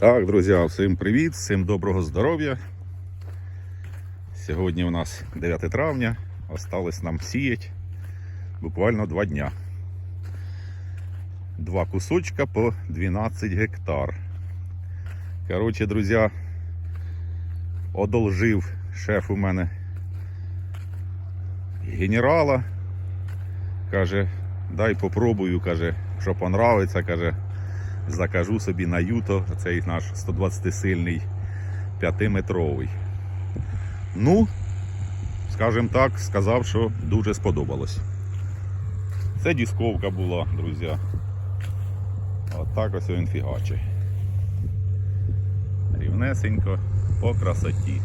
Так, друзі, всім привіт, всім доброго здоров'я. Сьогодні у нас 9 травня, осталось нам сіять буквально два дня. Два кусочка по 12 гектар. Коротше, друзі, одолжив шеф у мене генерала. Каже, дай попробую, каже, що понравиться, каже, закажу собі на Юто, цей наш 120-сильний 5-метровий. Ну, скажімо так, сказав, що дуже сподобалось. Це дисковка була, друзі. От ось він фігачить. Рівнесенько, по красоті.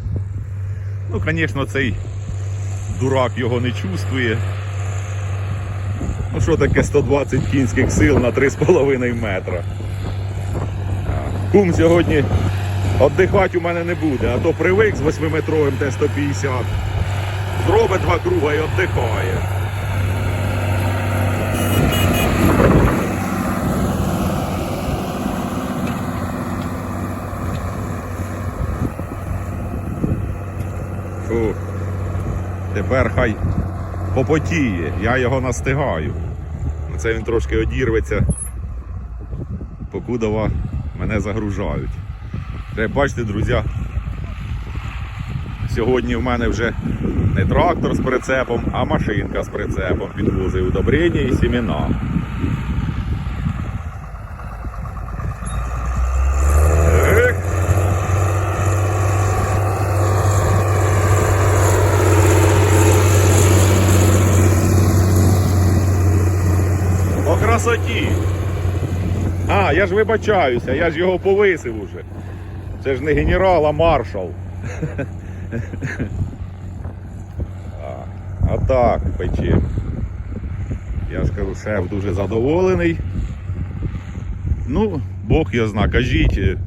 Ну, звісно, цей дурак його не чувствує. Ну що таке 120 кінських сил на 3,5 метра? Кум сьогодні віддихати у мене не буде, а то привик з 8-метровим Т-150. Зробить два круга і віддихає. Тепер хай попотіє, я його настигаю. Це він трошки одірветься, покудова мене загружають. Бачите, друзі, сьогодні в мене вже не трактор з прицепом, а машинка з прицепом Підвозив удобрення і сімена. Ех. По красоті. А, я ж вибачаюся, я ж його повисив уже. Це ж не генерал, а маршал. А, так пече. Я ж кажу, шеф дуже задоволений. Ну, Бог його зна, кажіть. е,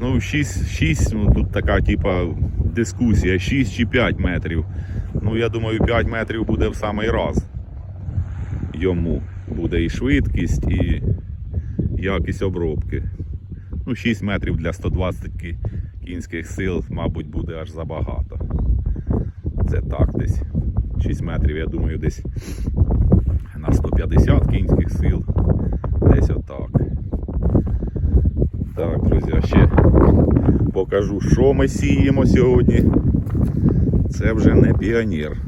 Ну, 6, 6 ну, тут така типа дискусія, 6 чи 5 метрів. Ну, я думаю, 5 метрів буде в самий раз йому буде і швидкість, і якість обробки. Ну, 6 метрів для 120 кінських сил, мабуть, буде аж забагато. Це так десь. 6 метрів, я думаю, десь на 150 кінських сил. Десь отак. Так, друзі, ще покажу, що ми сіємо сьогодні. Це вже не піонер.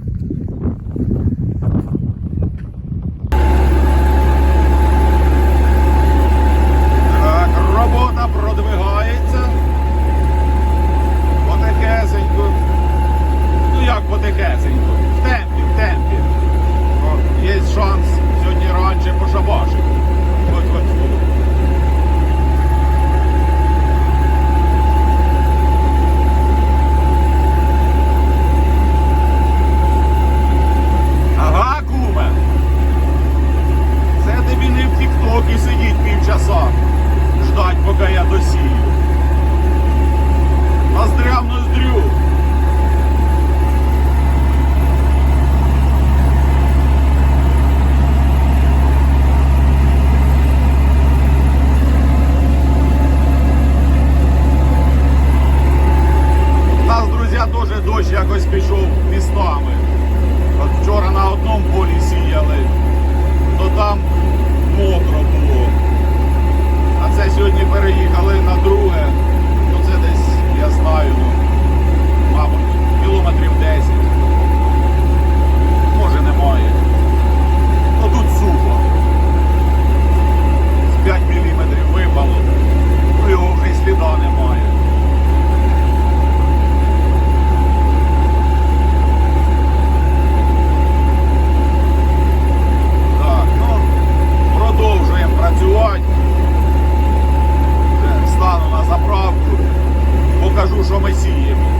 Покажу, що ми сіємо.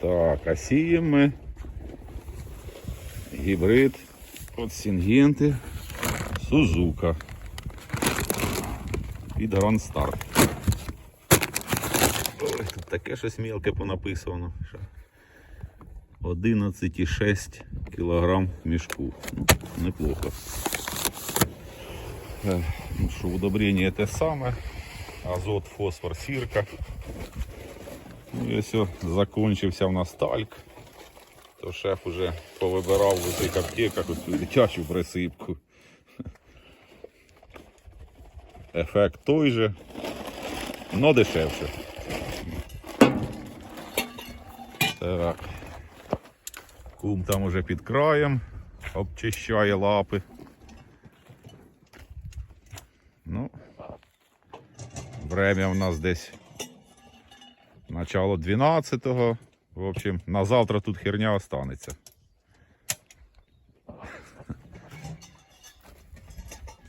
Так, а сіємо ми гібрид от Сінгенти Сузука під Grand Ой, тут таке щось мілке понаписано. 11,6 кг мішку. Ну, неплохо. Ну Що удобрення те саме. Азот, фосфор, сірка. Ну і все, закончився в нас тальк. То шеф уже повибирав в цих аптеках оцю дитячу присипку. Ефект той же, но дешевше. Так. Кум там уже під краєм обчищає лапи. Ну, время у нас десь начало 12-го. В общем, на завтра тут херня останеться.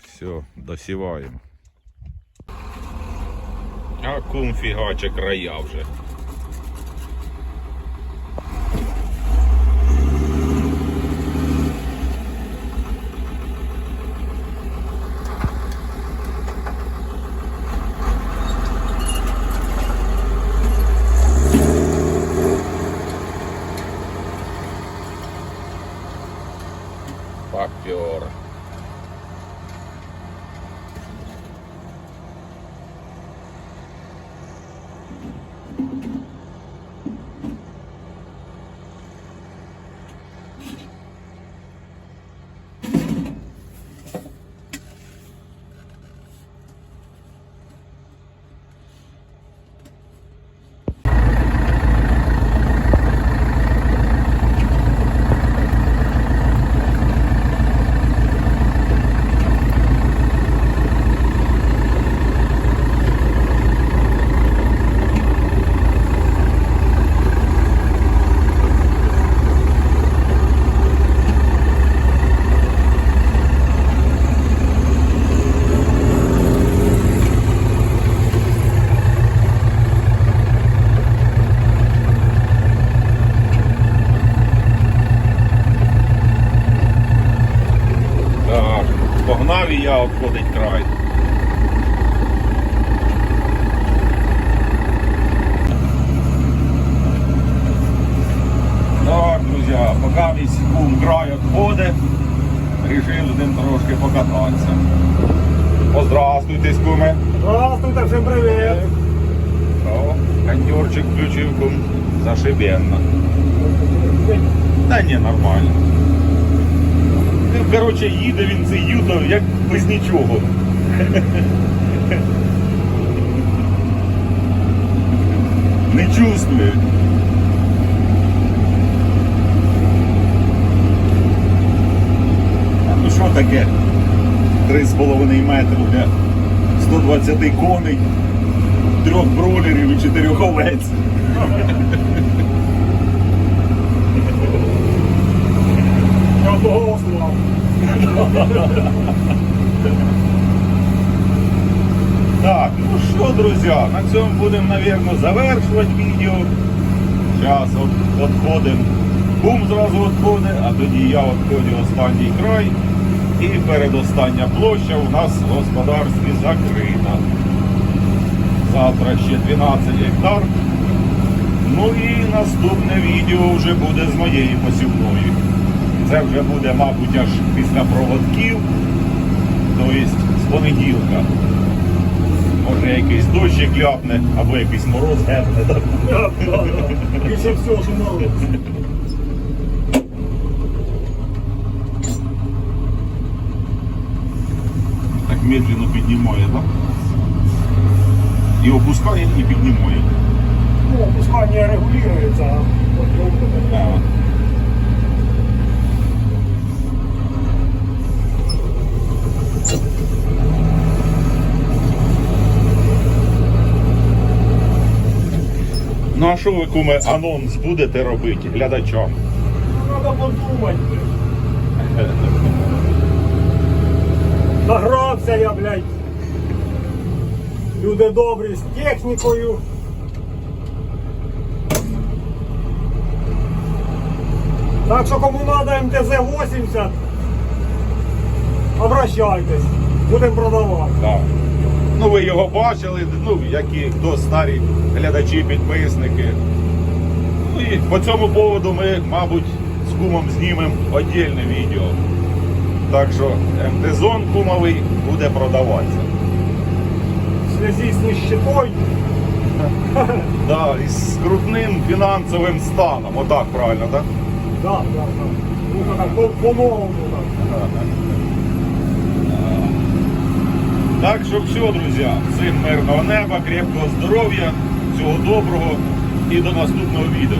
Все, досіваємо. А кум фігаче края вже. manufacture погнав і я обходить край. Так, друзі, поки мій кум край відходить, рішив з ним трошки покататися. Поздравствуйте, куме. Здравствуйте, всім привіт! Кондерчик включив кум. Зашибенно. Та ні, нормально. Коротше, їде він цей юто, як без нічого. Не чувствує. Ну що таке? 3,5 метри для 120 коней, трьох бролерів і чотирьох овець. Так, ну що, друзі, на цьому будемо, мабуть, завершувати відео. Зараз відходимо. Бум зразу відходить, а тоді я відходжу останній край. І передостання площа у нас в господарстві закрита. Завтра ще 12 гектар. Ну і наступне відео вже буде з моєю посівною. Це вже буде, мабуть, аж після проводків, тобто з понеділка. Може якийсь дощик ляпне, або якийсь мороз гепне. Більше всього, мороз. так медленно піднімає, так? І опускає, і піднімає. Ну, опускання регулюється, а що ви, куме, анонс будете робити глядачам? Треба подумати. Награвся я, блядь. Люди добрі з технікою. Так що кому треба МТЗ-80, обращайтесь, будемо продавати. Так. Ну ви його бачили, ну, які хто старі глядачі, підписники. Ну і по цьому поводу ми, мабуть, з кумом знімемо віддільне відео. Так що МТ-зон кумовий буде продаватися. В связи з нищетой. Да, із скрутним фінансовим станом. Отак правильно, так? Да, да, да. Ну, так, по- по-новому. так. Так що все, друзі, всім мирного неба, крепкого здоров'я, всього доброго і до наступного відео.